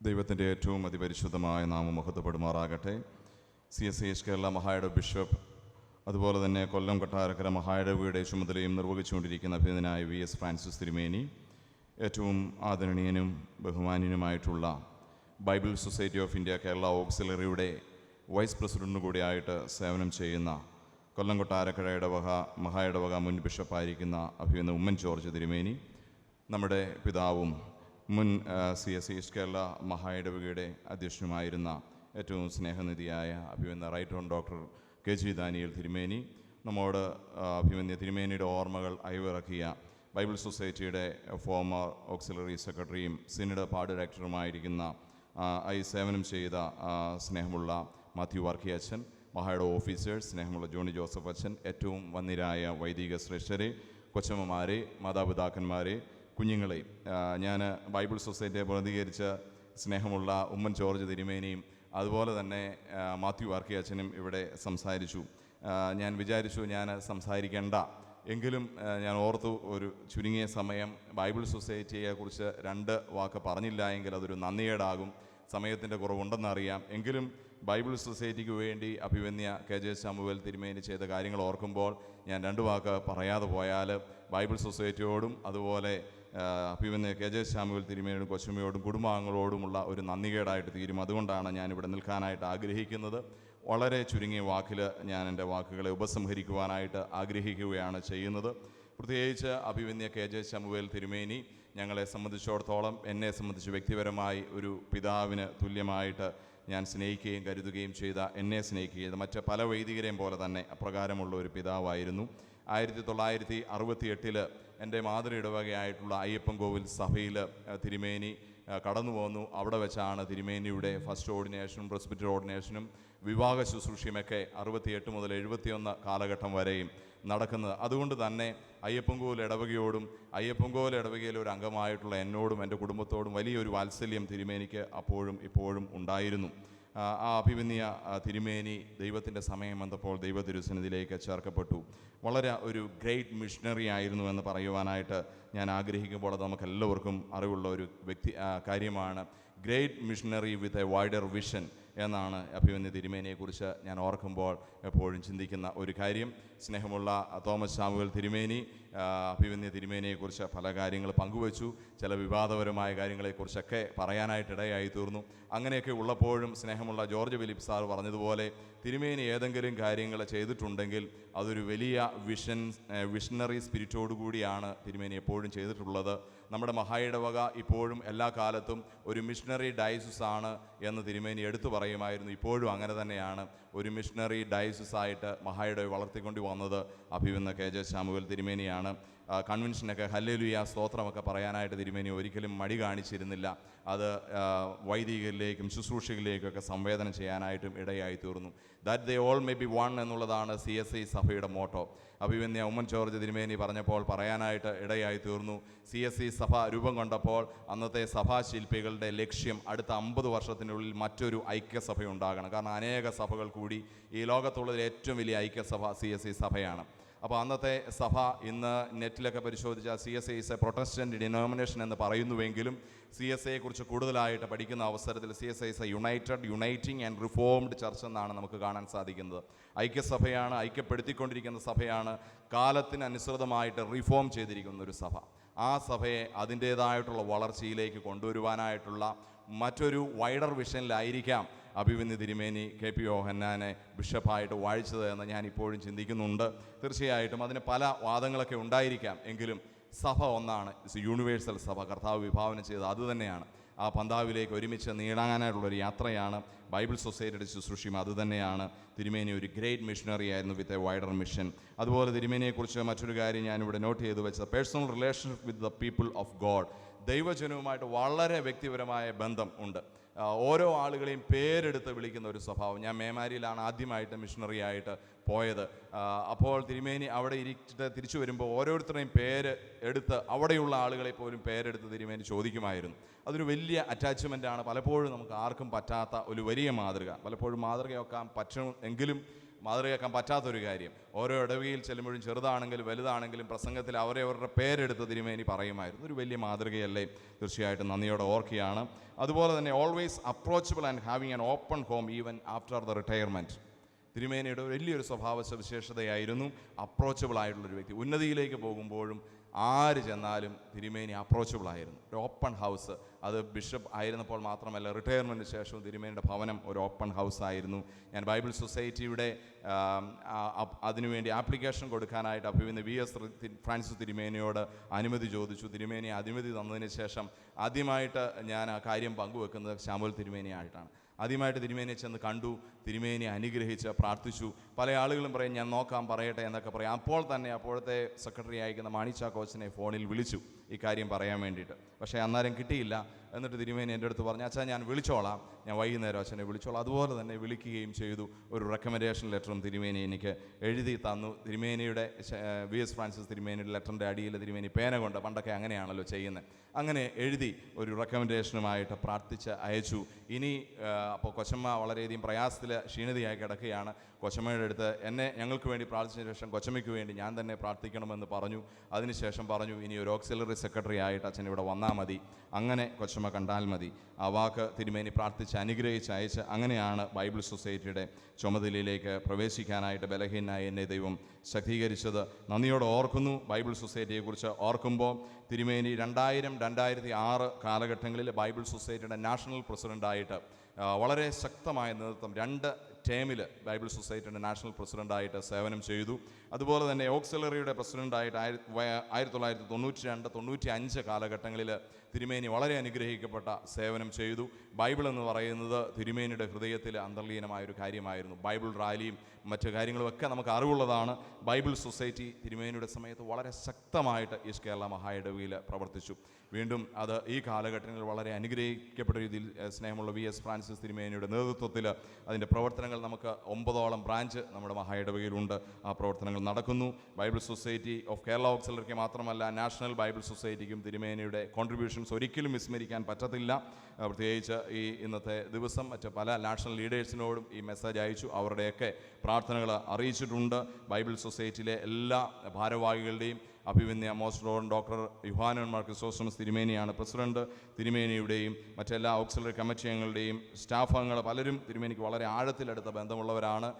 ദൈവത്തിന്റെ ഏറ്റവും അതിപരിശുദ്ധമായ നാമം മുഖത്തപ്പെടുമാറാകട്ടെ സി എസ് എച്ച് കേരള മഹായുടെ ബിഷപ്പ് അതുപോലെ തന്നെ കൊല്ലം കൊട്ടാരക്കര മഹായിടവയുടെ ചുമതലയും നിർവഹിച്ചുകൊണ്ടിരിക്കുന്ന അഭിനന്ദനായ വി എസ് ഫ്രാൻസിസ് തിരുമേനി ഏറ്റവും ആദരണീയനും ബഹുമാനീയനുമായിട്ടുള്ള Bible society of India Kerala ഓക്സിലറിയുടെ vice പ്രസിഡന്റും കൂടിയായിട്ട് സേവനം ചെയ്യുന്ന കൊല്ലം കൊട്ടാരക്കര ഇടവക മഹായിടവക മുൻ ബിഷപ്പായിരിക്കുന്ന അഭിനന്ദ ഉമ്മൻ ജോർജ് തിരുമേനി നമ്മുടെ പിതാവും മുൻ സി എസ് ഈസ്റ്റ് കേരള മഹായിടവകയുടെ അധ്യക്ഷനുമായിരുന്ന ഏറ്റവും സ്നേഹനിധിയായ അഭിമന്യ right rev doctor K G Daniel തിരുമേനി നമ്മോട് അഭിമന്യ തിരുമേനിയുടെ ഓർമ്മകൾ അയവിറക്കിയ ബൈബിൾ സൊസൈറ്റിയുടെ ഫോമർ ഓക്സിലറി സെക്രട്ടറിയും സിനിഡ് പാട് ഡയറക്ടറുമായിരിക്കുന്ന ഐ സേവനം ചെയ്ത സ്നേഹമുള്ള മാത്യു വർക്കി അച്ഛൻ മഹായുടെ ഓഫീസേഴ്സ് സ്നേഹമുള്ള ജോണി ജോസഫ് അച്ഛൻ ഏറ്റവും വന്നിരായ വൈദിക ശ്രേഷ്ഠരെ കൊച്ചമ്മമാരെ മാതാപിതാക്കന്മാരെ കുഞ്ഞുങ്ങളെ ഞാൻ ബൈബിൾ സൊസൈറ്റിയെ പ്രതികരിച്ച സ്നേഹമുള്ള ഉമ്മൻ ജോർജ് തിരുമേനിയും അതുപോലെ തന്നെ മാത്യു ആർക്കി അച്ഛനും ഇവിടെ സംസാരിച്ചു. ഞാൻ വിചാരിച്ചു ഞാൻ സംസാരിക്കേണ്ട. എങ്കിലും ഞാൻ ഓർത്തു ഒരു ചുരുങ്ങിയ സമയം ബൈബിൾ സൊസൈറ്റിയെക്കുറിച്ച് രണ്ട് വാക്ക് പറഞ്ഞില്ല എങ്കിൽ അതൊരു നന്ദിയേടാകും സമയത്തിന്റെ കുറവുണ്ടെന്നറിയാം എങ്കിലും ബൈബിൾ സൊസൈറ്റിക്ക് വേണ്ടി അഭിവന്യ കെ ജെ ശാമുവൽ തിരുമേനി ചെയ്ത കാര്യങ്ങൾ ഓർക്കുമ്പോൾ ഞാൻ രണ്ട് വാക്ക് പറയാതെ പോയാൽ ബൈബിൾ സൊസൈറ്റിയോടും അതുപോലെ ആ, അഭിവന്യ കെ ജെ ശ്യാമുവിൽ തിരുമേനിയോടും കൊച്ചുമ്മയോടും കുടുംബാംഗങ്ങളോടുമുള്ള ഒരു നന്ദികേടായിട്ട് തീരും. അതുകൊണ്ടാണ് ഞാൻ ഇവിടെ നിൽക്കാനായിട്ട് ആഗ്രഹിക്കുന്നത്. വളരെ ചുരുങ്ങിയ വാക്കിൽ ഞാൻ എന്റെ വാക്കുകളെ ഉപസംഹരിക്കുവാനായിട്ട് ആഗ്രഹിക്കുകയാണ് ചെയ്യുന്നത്. പ്രത്യേകിച്ച് അഭിമന്യ കെ ജെ ശമുവേൽ തിരുമേനി ഞങ്ങളെ സംബന്ധിച്ചിടത്തോളം എന്നെ സംബന്ധിച്ച് വ്യക്തിപരമായി ഒരു പിതാവിന് തുല്യമായിട്ട് ഞാൻ സ്നേഹിക്കുകയും കരുതുകയും ചെയ്ത എന്നെ സ്നേഹിക്കുകയും മറ്റ് പല വൈദികരെയും പോലെ തന്നെ അപ്രകാരമുള്ള ഒരു പിതാവായിരുന്നു. ആയിരത്തി തൊള്ളായിരത്തി അറുപത്തി എട്ടിൽ എന്റെ മാതൃ ഇടവകയായിട്ടുള്ള അയ്യപ്പൻകോവിൽ സഭയിൽ തിരുമേനി കടന്നു പോന്നു. അവിടെ വെച്ചാണ് തിരുമേനിയുടെ ഫസ്റ്റ് ഓർഡിനേഷനും പ്രസ്പിറ്റർ ഓർഡിനേഷനും വിവാഹ ശുശ്രൂഷയുമൊക്കെ അറുപത്തിയെട്ട് മുതൽ എഴുപത്തിയൊന്ന് കാലഘട്ടം വരെയും നടക്കുന്നത്. അതുകൊണ്ട് തന്നെ അയ്യപ്പൻകോവിൽ ഇടവകയോടും അയ്യപ്പൻകോവിൽ ഇടവകയിലെ ഒരു അംഗമായിട്ടുള്ള എന്നോടും എന്റെ കുടുംബത്തോടും വലിയൊരു വാത്സല്യം തിരുമേനിക്ക് അപ്പോഴും ഇപ്പോഴും ഉണ്ടായിരുന്നു. ആ അഭിമന്യ തിരുമേനി ദൈവത്തിന്റെ സമയം വന്നപ്പോൾ ദൈവ തിരുസന്നിധിയിലേക്ക് ചേർക്കപ്പെട്ടു. വളരെ ഒരു ഗ്രേറ്റ് മിഷണറി ആയിരുന്നു എന്ന് പറയുവാനായിട്ട് ഞാൻ ആഗ്രഹിക്കുമ്പോൾ അത് നമുക്ക് എല്ലാവർക്കും അറിവുള്ള ഒരു വ്യക്തി കാര്യമാണ്. Great missionary with a wider vision എന്നാണ് അഭിമന്യ തിരുമേനിയെക്കുറിച്ച് ഞാൻ ഓർക്കുമ്പോൾ എപ്പോഴും ചിന്തിക്കുന്ന ഒരു കാര്യം. സ്നേഹമുള്ള തോമസ് സാമുവൽ തിരുമേനി അഭിമന്യ തിരുമേനിയെക്കുറിച്ച് പല കാര്യങ്ങൾ പങ്കുവച്ചു. ചില വിവാദപരമായ കാര്യങ്ങളെക്കുറിച്ചൊക്കെ പറയാനായിട്ട് ഇടയായി തീർന്നു. അങ്ങനെയൊക്കെ ഉള്ളപ്പോഴും സ്നേഹമുള്ള ജോർജ് ഫിലിപ്പ് സാർ പറഞ്ഞതുപോലെ തിരുമേനി ഏതെങ്കിലും കാര്യങ്ങൾ ചെയ്തിട്ടുണ്ടെങ്കിൽ അതൊരു വലിയ വിഷൻ വിഷണറി സ്പിരിറ്റോടു കൂടിയാണ് തിരുമേനി എപ്പോഴും ചെയ്തിട്ടുള്ളത്. നമ്മുടെ മഹായിടവക ഇപ്പോഴും എല്ലാ കാലത്തും ഒരു മിഷണറി ഡയസിസ് ആണ് എന്ന് തിരുമേനി എടുത്തു പറയുമായിരുന്നു. ഇപ്പോഴും അങ്ങനെ തന്നെയാണ്. ഒരു മിഷണറി ഡയസിസ് ആയിട്ട് മഹായിടവ വളർത്തിക്കൊണ്ട് വന്നത്. അഭിവന്ന കെ ജെ ശാമുവൽ തിരുമേനിയാണ്. കൺവെൻഷനൊക്കെ ഹല്ലേലുയ സ്തോത്രമൊക്കെ പറയാനായിട്ട് തിരുമേനി ഒരിക്കലും മടി കാണിച്ചിരുന്നില്ല. അത് വൈദികരിലേക്കും ശുശ്രൂഷകളിലേക്കൊക്കെ സംവേദനം ചെയ്യാനായിട്ടും ഇടയായി തീർന്നു that they all may be one എന്നുള്ളതാണ് സി എസ് ഐ സഭയുടെ മോട്ടോ. അഭിമന്യ ഉമ്മൻ ജോർജ് തിരുമേനി പറഞ്ഞപ്പോൾ പറയാനായിട്ട് ഇടയായി തീർന്നു സി എസ് ഐ സഭ രൂപം കൊണ്ടപ്പോൾ അന്നത്തെ സഭാശില്പികളുടെ ലക്ഷ്യം അടുത്ത അമ്പത് വർഷത്തിനുള്ളിൽ മറ്റൊരു ഐക്യസഭ ഉണ്ടാകണം കാരണം അനേക സഭകൾ കൂടി ഈ ലോകത്തുള്ളതിൽ ഏറ്റവും വലിയ ഐക്യസഭ സി എസ് ഐ സഭയാണ്. അപ്പോൾ അന്നത്തെ സഭ ഇന്ന് നെറ്റിലൊക്കെ പരിശോധിച്ചാൽ C S I is a protestant denomination എന്ന് പറയുന്നുവെങ്കിലും സി എസ് ഐയെ കുറിച്ച് കൂടുതലായിട്ട് പഠിക്കുന്ന അവസരത്തിൽ C S I is united uniting and reformed church എന്നാണ് നമുക്ക് കാണാൻ സാധിക്കുന്നത്. ഐക്യസഭയാണ് ഐക്യപ്പെടുത്തിക്കൊണ്ടിരിക്കുന്ന സഭയാണ് കാലത്തിനനുസൃതമായിട്ട് റിഫോം ചെയ്തിരിക്കുന്ന ഒരു സഭ. ആ സഭയെ അതിന്റേതായിട്ടുള്ള വളർച്ചയിലേക്ക് കൊണ്ടുവരുവാനായിട്ടുള്ള മറ്റൊരു വൈഡർ വിഷനിലായിരിക്കാം അഭിമന്യ തിരുമേനി കെ പി യോഹന്നാനെ ബിഷപ്പായിട്ട് വാഴിച്ചത് എന്ന് ഞാൻ ഇപ്പോഴും ചിന്തിക്കുന്നുണ്ട്. തീർച്ചയായിട്ടും അതിന് പല വാദങ്ങളൊക്കെ ഉണ്ടായിരിക്കാം. എങ്കിലും സഭ ഒന്നാണ്. യൂണിവേഴ്സൽ സഭ. കർത്താവ് വിഭാവനം ചെയ്തത് അതുതന്നെയാണ് ആ പന്താവിലേക്ക് ഒരുമിച്ച് നീടാനായിട്ടുള്ളൊരു യാത്രയാണ്. ബൈബിൾ സൊസൈറ്റിയുടെ ശുശ്രൂഷയും അതുതന്നെയാണ് തിരുമേനി ഒരു ഗ്രേറ്റ് മിഷനറി ആയിരുന്നു വിത്ത് എ വൈഡർ മിഷൻ അതുപോലെ തിരുമേനിയെക്കുറിച്ച് മറ്റൊരു കാര്യം ഞാനിവിടെ നോട്ട് ചെയ്തു വെച്ചത്. Personal relationship with the people of God ദൈവജനവുമായിട്ട് വളരെ വ്യക്തിപരമായ ബന്ധം ഉണ്ട്. ഓരോ ആളുകളെയും പേരെടുത്ത് വിളിക്കുന്ന ഒരു സ്വഭാവം. ഞാൻ മേമാരിയിലാണ് ആദ്യമായിട്ട് മിഷണറി ആയിട്ട് പോയത് അപ്പോൾ തിരുമേനി അവിടെ ഇരിച്ചിട്ട് തിരിച്ചു വരുമ്പോൾ ഓരോരുത്തരുടെയും പേര് എടുത്ത് അവിടെയുള്ള ആളുകളെ പോലും പേരെടുത്ത് തിരുമേനി ചോദിക്കുമായിരുന്നു. അതൊരു വലിയ അറ്റാച്ച്മെന്റാണ് പലപ്പോഴും നമുക്ക് ആർക്കും പറ്റാത്ത ഒരു വലിയ മാതൃക. പലപ്പോഴും മാതൃകയൊക്കാൻ പറ്റും എങ്കിലും മാതൃകയാക്കാൻ പറ്റാത്തൊരു കാര്യം. ഓരോ ഇടവകയിൽ ചെല്ലുമ്പോഴും ചെറുതാണെങ്കിലും വലുതാണെങ്കിലും പ്രസംഗത്തിൽ അവരെ അവരുടെ പേരെടുത്ത് തിരുമേനി പറയുമായിരുന്നു. ഒരു വലിയ മാതൃകയല്ലേ? തീർച്ചയായിട്ടും നന്ദിയോടെ ഓർക്കുകയാണ്. അതുപോലെ തന്നെ always approachable and having an open home even after the retirement തിരുമേനിയുടെ വലിയൊരു സ്വഭാവ സവിശേഷതയായിരുന്നു അപ്രോച്ചബിൾ ആയിട്ടുള്ളൊരു വ്യക്തി. ഉന്നതിയിലേക്ക് പോകുമ്പോഴും ആര് ചെന്നാലും തിരുമേനി അപ്രോച്ചബിൾ ആയിരുന്നു. ഒരു ഓപ്പൺ ഹൗസ് അത് ബിഷപ്പ് ആയിരുന്നപ്പോൾ മാത്രമല്ല റിട്ടയർമെന്റിന് ശേഷവും തിരുമേനിയുടെ ഭവനം ഒരു ഓപ്പൺ ഹൗസ് ആയിരുന്നു. ഞാൻ ബൈബിൾ സൊസൈറ്റിയുടെ അതിനുവേണ്ടി ആപ്ലിക്കേഷൻ കൊടുക്കാനായിട്ട് അഭിവിന്ന് വി എസ് ഫ്രാൻസിസ് തിരുമേനിയോട് അനുമതി ചോദിച്ചു. തിരുമേനി അനുമതി തന്നതിന് ശേഷം ആദ്യമായിട്ട് ഞാൻ ആ കാര്യം പങ്കുവെക്കുന്നത് ശ്യാമുൽ തിരുമേനിയായിട്ടാണ്. ആദ്യമായിട്ട് തിരുമേനിയെ ചെന്ന് കണ്ടു. തിരുമേനെ അനുഗ്രഹിച്ച് പ്രാർത്ഥിച്ചു. പല ആളുകളും പറയും ഞാൻ നോക്കാം പറയട്ടെ എന്നൊക്കെ പറയും. അപ്പോൾ തന്നെ അപ്പോഴത്തെ സെക്രട്ടറി അയക്കുന്ന മാണിച്ച കോച്ചിനെ ഫോണിൽ വിളിച്ചു. ഇക്കാര്യം കാര്യം പറയാൻ വേണ്ടിയിട്ട്. പക്ഷേ അന്നേരം കിട്ടിയില്ല. എന്നിട്ട് തിരുമേനി എന്റെ അടുത്ത് പറഞ്ഞു അച്ഛാ ഞാൻ വിളിച്ചോളാം. ഞാൻ വൈകുന്നേരം അച്ഛനെ വിളിച്ചോളാം. അതുപോലെ തന്നെ വിളിക്കുകയും ചെയ്തു. ഒരു റെക്കമെൻഡേഷൻ ലെറ്ററും തിരുമേനി എനിക്ക് എഴുതി തന്നു. തിരുമേനിയുടെ വി എസ് ഫ്രാൻസിസ് തിരുമേനിയുടെ ലെറ്ററിന്റെ അടിയിൽ തിരുമേനി പേന കൊണ്ട് പണ്ടൊക്കെ അങ്ങനെയാണല്ലോ ചെയ്യുന്നത്. അങ്ങനെ എഴുതി ഒരു റെക്കമെൻഡേഷനുമായിട്ട് പ്രാർത്ഥിച്ച് അയച്ചു. ഇനി അപ്പോൾ കൊച്ചമ്മ വളരെയധികം പ്രയാസത്തിൽ ക്ഷീണിതയായി കിടക്കുകയാണ്. കൊച്ചമ്മയുടെ അടുത്ത് എന്നെ ഞങ്ങൾക്ക് വേണ്ടി പ്രാർത്ഥിച്ചതിന് ശേഷം കൊച്ചമ്മയ്ക്ക് വേണ്ടി ഞാൻ തന്നെ പ്രാർത്ഥിക്കണമെന്ന് പറഞ്ഞു. അതിനുശേഷം പറഞ്ഞു ഇനി ഒരു ഓക്സിലറി സെക്രട്ടറി ആയിട്ട് അച്ഛൻ ഇവിടെ വന്നാൽ മതി. അങ്ങനെ കൊച്ചമ്മ കണ്ടാൽ മതി. ആ വാക്ക് തിരുമേനി പ്രാർത്ഥിച്ച് അനുഗ്രഹിച്ച് അയച്ച് അങ്ങനെയാണ് ബൈബിൾ സൊസൈറ്റിയുടെ ചുമതലയിലേക്ക് പ്രവേശിക്കാനായിട്ട് ബലഹീനായ എന്നെ ദൈവം ശക്തീകരിച്ചത്. നന്ദിയോടെ ഓർക്കുന്നു ബൈബിൾ സൊസൈറ്റിയെക്കുറിച്ച് ഓർക്കുമ്പോൾ തിരുമേനി രണ്ടായിരം രണ്ടായിരത്തി ആറ് കാലഘട്ടങ്ങളിൽ ബൈബിൾ സൊസൈറ്റിയുടെ നാഷണൽ പ്രസിഡന്റായിട്ട് വളരെ ശക്തമായ നേതൃത്വം രണ്ട് ടേമിൽ ബൈബിൾ സൊസൈറ്റിയുടെ നാഷണൽ പ്രസിഡന്റായിട്ട് സേവനം ചെയ്തു. അതുപോലെ തന്നെ ഓക്സിലറിയുടെ പ്രസിഡന്റായിട്ട് ആയിരത്തി ആയിരത്തി തൊള്ളായിരത്തി തൊണ്ണൂറ്റി രണ്ട് തൊണ്ണൂറ്റി അഞ്ച് കാലഘട്ടങ്ങളിൽ തിരുമേനി വളരെ അനുഗ്രഹിക്കപ്പെട്ട സേവനം ചെയ്തു. ബൈബിൾ എന്ന് പറയുന്നത് തിരുമേനിയുടെ ഹൃദയത്തിൽ അന്തർലീനമായ ഒരു കാര്യമായിരുന്നു. ബൈബിൾ റാലിയും മറ്റു കാര്യങ്ങളുമൊക്കെ നമുക്ക് അറിവുള്ളതാണ്. ബൈബിൾ സൊസൈറ്റി തിരുമേനിയുടെ സമയത്ത് വളരെ ശക്തമായിട്ട് ഈസ്റ്റ് കേരള മഹായിടവിയിൽ പ്രവർത്തിച്ചു. വീണ്ടും അത് ഈ കാലഘട്ടങ്ങളിൽ വളരെ അനുഗ്രഹിക്കപ്പെട്ട രീതിയിൽ സ്നേഹമുള്ള വി എസ് ഫ്രാൻസിസ് തിരുമേനിയുടെ നേതൃത്വത്തിൽ അതിന്റെ പ്രവർത്തനങ്ങൾ നമുക്ക് ഒമ്പതോളം ബ്രാഞ്ച് നമ്മുടെ മഹായിടവകയിലുണ്ട് ആ പ്രവർത്തനങ്ങൾ നടക്കുന്നു. ബൈബിൾ സൊസൈറ്റി ഓഫ് കേരള ഓക്സിലറിക്ക് മാത്രമല്ല നാഷണൽ ബൈബിൾ സൊസൈറ്റിക്കും തിരുമേനിയുടെ കോൺട്രിബ്യൂഷൻസ് ഒരിക്കലും വിസ്മരിക്കാൻ പറ്റത്തില്ല. പ്രത്യേകിച്ച് ഈ ഇന്നത്തെ ദിവസം മറ്റ് പല നാഷണൽ ലീഡേഴ്സിനോടും ഈ മെസ്സേജ് അയച്ചു. അവരുടെയൊക്കെ പ്രാർത്ഥനകൾ അറിയിച്ചിട്ടുണ്ട്. ബൈബിൾ സൊസൈറ്റിയിലെ എല്ലാ ഭാരവാഹികളുടെയും അഭിമന്യ most rev rev doctor Yuhanon Mar Chrysostomos തിരുമേനിയാണ് president. തിരുമേനിയുടെയും മറ്റെല്ലാ ഓക്സിലറി കമ്മിറ്റി അംഗങ്ങളുടെയും സ്റ്റാഫ് അംഗങ്ങൾ പലരും തിരുമേനിക്ക് വളരെ ആഴത്തിലെടുത്ത ബന്ധമുള്ളവരാണ്.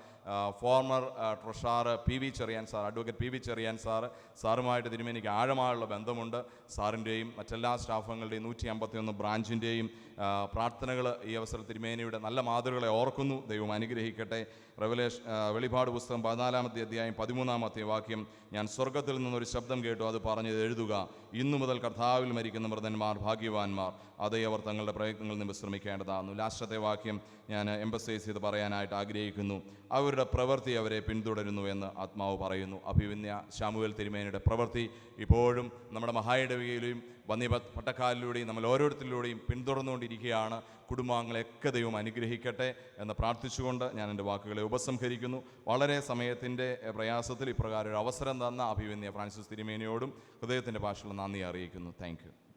Former treasurer P V Cherian sir advocate P V Cherian sir സാറുമായിട്ട് തിരുമേനിക്ക് ആഴമായുള്ള ബന്ധമുണ്ട്. സാറിന്റെയും മറ്റെല്ലാ സ്റ്റാഫുകളുടെയും നൂറ്റി അമ്പത്തിയൊന്ന് ബ്രാഞ്ചിന്റെയും പ്രാർത്ഥനകൾ ഈ അവസരത്തിൽ തിരുമേനിയുടെ നല്ല മാതൃകളെ ഓർക്കുന്നു. ദൈവം അനുഗ്രഹിക്കട്ടെ. റെവലേഷൻ വെളിപാട് പുസ്തകം പതിനാലാമത്തെ അധ്യായം പതിമൂന്നാമത്തെ വാക്യം ഞാൻ സ്വർഗത്തിൽ നിന്നൊരു ശബ്ദം കേട്ടു അത് പറഞ്ഞത് എഴുതുക. ഇന്നു മുതൽ കർത്താവിൽ മരിക്കുന്ന മൃതന്മാർ ഭാഗ്യവാന്മാർ. അതേ അവർ തങ്ങളുടെ പ്രയത്നങ്ങളിൽ നിന്ന് വിശ്രമിക്കേണ്ടതാകുന്നു. ലാസ്റ്റത്തെ വാക്യം ഞാൻ എംബസൈസ് ചെയ്ത് പറയാനായിട്ട് ആഗ്രഹിക്കുന്നു. അവരുടെ പ്രവൃത്തി അവരെ പിന്തുടരുന്നു എന്ന് ആത്മാവ് പറയുന്നു. അഭിവിന്യ ശാമുവൽ തിരുമേനിയുടെ പ്രവൃത്തി ഇപ്പോഴും നമ്മുടെ മഹായിടവികയിലെയും വന്യ പട്ടക്കാലിലൂടെയും നമ്മൾ ഓരോരുത്തരിലൂടെയും പിന്തുടർന്നുകൊണ്ടിരിക്കുകയാണ്. കുടുംബാംഗങ്ങളെയൊക്കെ ദൈവം അനുഗ്രഹിക്കട്ടെ എന്ന് പ്രാർത്ഥിച്ചുകൊണ്ട് ഞാൻ എന്റെ വാക്കുകളെ ഉപസംഹരിക്കുന്നു. വളരെ സമയത്തിന്റെ പ്രയാസത്തിൽ ഇപ്രകാരം ഒരു അവസരം തന്ന അഭിവിന്യ ഫ്രാൻസിസ് തിരുമേനിയോടും ഹൃദയത്തിന്റെ ഭാഷയിൽ നന്ദി അറിയിക്കുന്നു. താങ്ക്